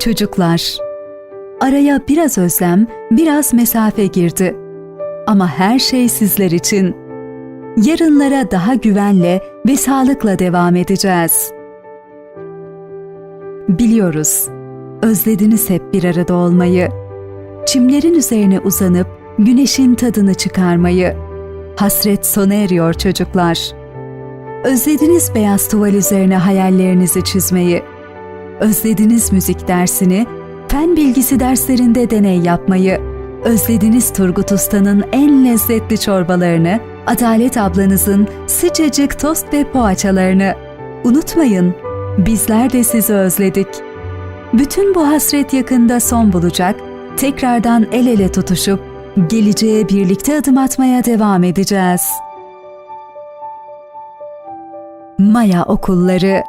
Çocuklar, araya biraz özlem, biraz mesafe girdi. Ama her şey sizler için. Yarınlara daha güvenle ve sağlıkla devam edeceğiz. Biliyoruz, özlediniz hep bir arada olmayı. Çimlerin üzerine uzanıp güneşin tadını çıkarmayı. Hasret sona eriyor çocuklar. Özlediniz beyaz tuval üzerine hayallerinizi çizmeyi. Özlediniz müzik dersini, fen bilgisi derslerinde deney yapmayı. Özlediniz Turgut Usta'nın en lezzetli çorbalarını, Adalet ablanızın sıcacık tost ve poğaçalarını. Unutmayın, bizler de sizi özledik. Bütün bu hasret yakında son bulacak, tekrardan el ele tutuşup geleceğe birlikte adım atmaya devam edeceğiz. Maya Okulları